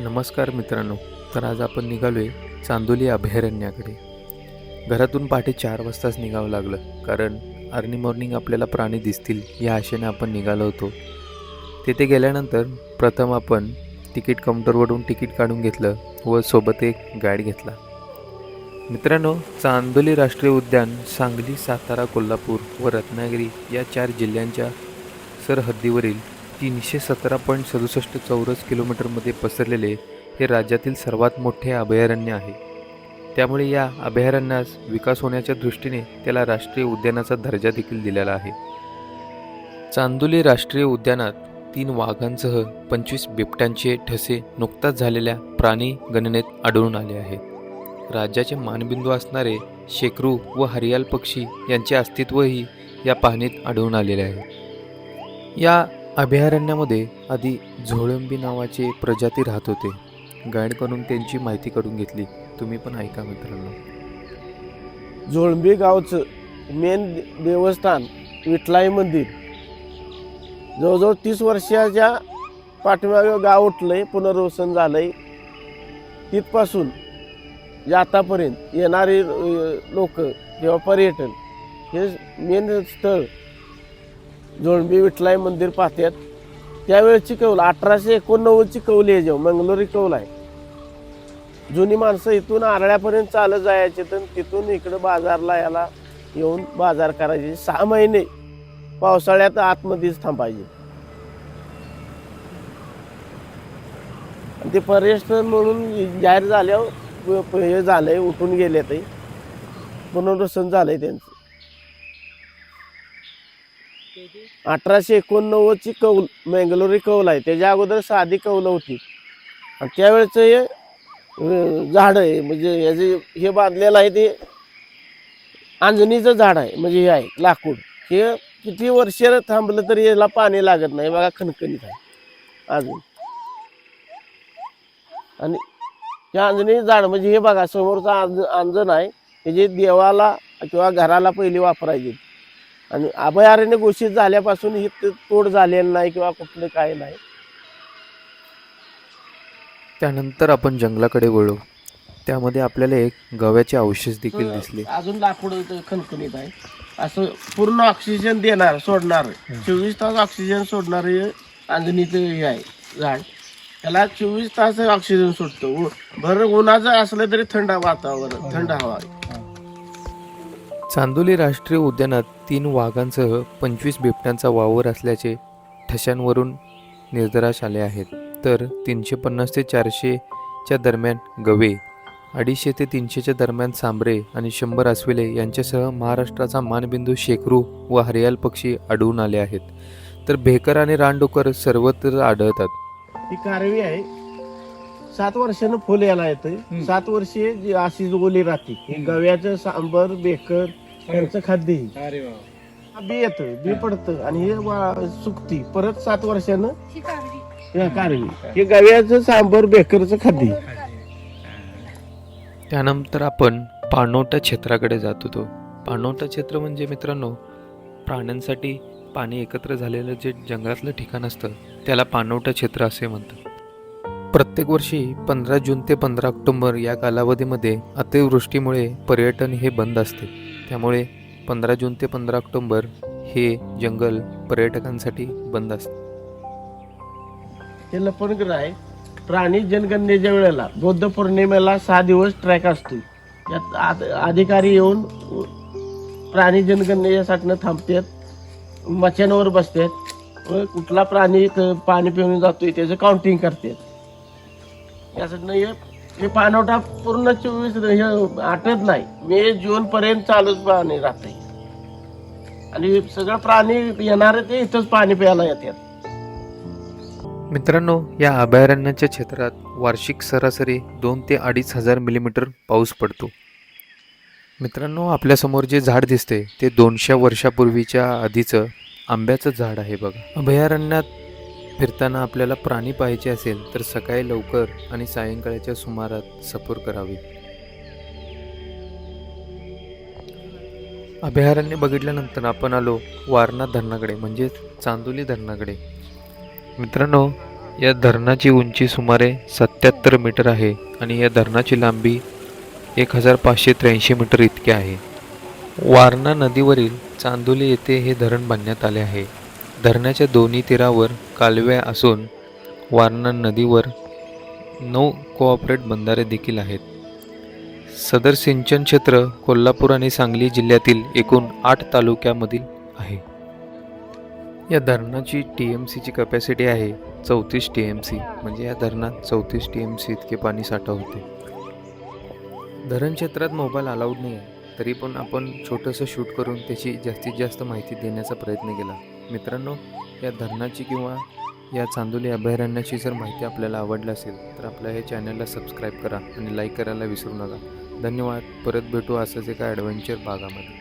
नमस्कार मित्रांनो तर आज आपण निघालोय चांदोली अभयारण्याकडे. घरातून पहाटे चार वाजताच निघावं लागलं कारण अर्ली मॉर्निंग आपल्याला प्राणी दिसतील या आशेने आपण निघालो होतो. तिथे गेल्यानंतर प्रथम आपण तिकीट काउंटरवरून तिकीट काढून घेतलं व सोबत एक गाईड घेतला. मित्रांनो चांदोली राष्ट्रीय उद्यान सांगली सातारा कोल्हापूर व रत्नागिरी या चार जिल्ह्यांच्या सरहद्दीवरील तीनशे सतरा पॉईंट सदुसष्ट चौरस किलोमीटरमध्ये पसरलेले हे राज्यातील सर्वात मोठे अभयारण्य आहे. त्यामुळे या अभयारण्यास विकास होण्याच्या दृष्टीने त्याला राष्ट्रीय उद्यानाचा दर्जा देखील दिलेला आहे. चांदोली राष्ट्रीय उद्यानात तीन वाघांसह पंचवीस बिबट्यांचे ठसे नुकताच झालेल्या प्राणी गणनेत आढळून आले आहेत राज्याचे मानबिंदू असणारे शेकरू व हरियाल पक्षी यांचे अस्तित्वही या पाहणीत आढळून आलेले आहे. या अभयारण्यामध्ये आधी झोळंबी नावाचे एक प्रजाती राहत होते. गाईडकडून त्यांची माहिती काढून घेतली. तुम्ही पण ऐका मित्रांनो. झोळंबी गावचं मेन देवस्थान विठलाई मंदिर जवळजवळ तीस वर्षाच्या पाठीमागे गाव उठलंय पुनर्वसन झालंय. तिथपासून जे आतापर्यंत येणारे लोक किंवा पर्यटन हे मेन स्थळ झोळंबी विठलाई मंदिर पाहतात त्यावेळेची कौल अठराशे एकोणनव्वदची कौल आहे जेव्हा मंगलोरी कौल आहे. जुनी माणसं इथून आरळ्यापर्यंत चालत जायचे तर तिथून इकडं बाजारला याला येऊन बाजार करायचे. सहा महिने पावसाळ्यात आतमध्येच थांबायचे. आणि ते पर्यटन म्हणून जाहीर झाल्यावर हे झालं हे झालंय उठून गेले ते पुनर्वसन झालंय त्यांचं. अठराशे एकोणनव्वदची कौल मंगलोरी कौल आहे. त्याच्या अगोदर साधी कौल होती. आणि त्यावेळेचं हे झाड आहे. म्हणजे याचे हे बांधलेलं आहे ते आंजणीचं झाड आहे. म्हणजे हे आहे लाकूड. हे किती वर्ष थांबलं तरी याला पाणी लागत नाही. बघा खणखणीत आहे. अजून. आणि हे आंजणी झाड म्हणजे हे बघा समोरचं आंज आंजण आहे. हे जे देवाला किंवा घराला पहिली वापरायची. आणि अभयारण्य घोषित झाल्यापासून ही तोड झालेली नाही किंवा कुठलं काय नाही. त्यानंतर आपण जंगलाकडे वळू. त्यामध्ये आपल्याला एक गव्याचे अवशेष देखील दिसले. अजून लाकूड खणखणीत आहे. असं पूर्ण ऑक्सिजन देणार सोडणार. चोवीस तास ऑक्सिजन सोडणार आंजणीचं हे आहे झाड. त्याला चोवीस तास ऑक्सिजन सुटतो. उ- भर उन्हाचं असलं तरी थंड वातावरण थंड हवा चांदोली राष्ट्रीय उद्यानात तीन वाघांसह पंचवीस बिबट्यांचा वावर असल्याचे ठशांवरून निर्धारास आले आहेत. तर तीनशे पन्नास ते चारशेच्या दरम्यान गवे अडीचशे ते तीनशेच्या दरम्यान सांबरे आणि शंभर अस्विले यांच्यासह महाराष्ट्राचा मानबिंदू शेकरू व हरियाल पक्षी आढळून आले आहेत. तर भेकर आणि रानडुकर सर्वत्र आढळतात. ही कारवी आहे. सात वर्षानं फुल यायला येतं सात वर्षे अशी ओली राहते. गव्याचं सांबर बेकर यांचं खाद्य. बी येतं बी पडतं आणि हे वा- सुकती. परत सात वर्षानं हे कारवी. हे गव्याचं सांबर बेकरचं खाद्य त्यानंतर आपण पाणवटा क्षेत्राकडे जात होतो. पाणवटा क्षेत्र म्हणजे मित्रांनो प्राण्यांसाठी पाणी एकत्र झालेलं जे जंगलातलं ठिकाण असतं त्याला पाणवटा क्षेत्र असे म्हणतात. प्रत्येक वर्षी पंधरा जून ते पंधरा ऑक्टोबर या कालावधीमध्ये अतिवृष्टीमुळे पर्यटन हे बंद असते. त्यामुळे पंधरा जून ते पंधरा ऑक्टोंबर हे जंगल पर्यटकांसाठी बंद असते. हे लपणग्रह आहे प्राणी जनगणनेच्या वेळेला बौद्ध पौर्णिमेला सहा दिवस ट्रॅक असतो यात आद- अधिकारी येऊन प्राणी जनगणनेच्यासाठी थांबतात मचांवर बसतात व कुठला प्राणी पाणी पिऊन जातोय त्याचं काउंटिंग करतात. यासाठी हे पाणवठा पूर्ण चोवीस हे आटत नाही. मे जून पर्यंत चालूच पाणी राहते आणि सगळं प्राणी येणारे ते इथंच पाणी प्यायला येतात. मित्रांनो या अभयारण्याच्या क्षेत्रात वार्षिक सरासरी दोन ते अडीच हजार मिलीमीटर पाऊस पडतो. मित्रांनो आपल्यासमोर जे झाड दिसते ते दोनशे वर्षापूर्वीच्या आधीचं आंब्याचं झाड आहे बघा. अभयारण्यात फिरताना आपल्याला प्राणी पाहायचे असेल तर सकाळी लवकर आणि सायंकाळच्या सुमारात सफर करावी. अभयारण्य बघितल्यानंतर आपण आलो वारणा धरणाकडे म्हणजेच चांदोली धरणाकडे. मित्रांनो या धरणाची उंची सुमारे सत्याहत्तर मीटर आहे आणि या धरणाची लांबी एक हजार पाचशे त्र्याऐंशी मीटर इतकी आहे. वारणा नदीवरील चांदोली येथे हे धरण बांधण्यात आले आहे. धरणाच्या दोन्ही तीरावर कालव्या असून वारणा नदीवर नऊ कोऑपरेट बंधारे देखील आहेत. सदर सिंचन क्षेत्र कोल्हापूर आणि सांगली जिल्ह्यातील एकूण आठ तालुक्यामधील आहे. या धरणाची टी एम सीची कपॅसिटी आहे चौतीस टी एम सी म्हणजे या धरणात चौतीस टी एम सी इतके पाणी साठा होते. धरण क्षेत्रात मोबाईल अलाउड नाही आहे तरी पण आपण छोटंसं शूट करून त्याची जास्तीत जास्त माहिती देण्याचा प्रयत्न केला. मित्रांनो या धरणाची किंवा या चांदोली अभयारण्याची जर माहिती आपल्याला आवडली असेल तर आपल्या हे चॅनलला सबस्क्राईब करा आणि लाईक करायला विसरू नका. धन्यवाद. परत भेटू असंच एका ॲडव्हेंचर भागामध्ये.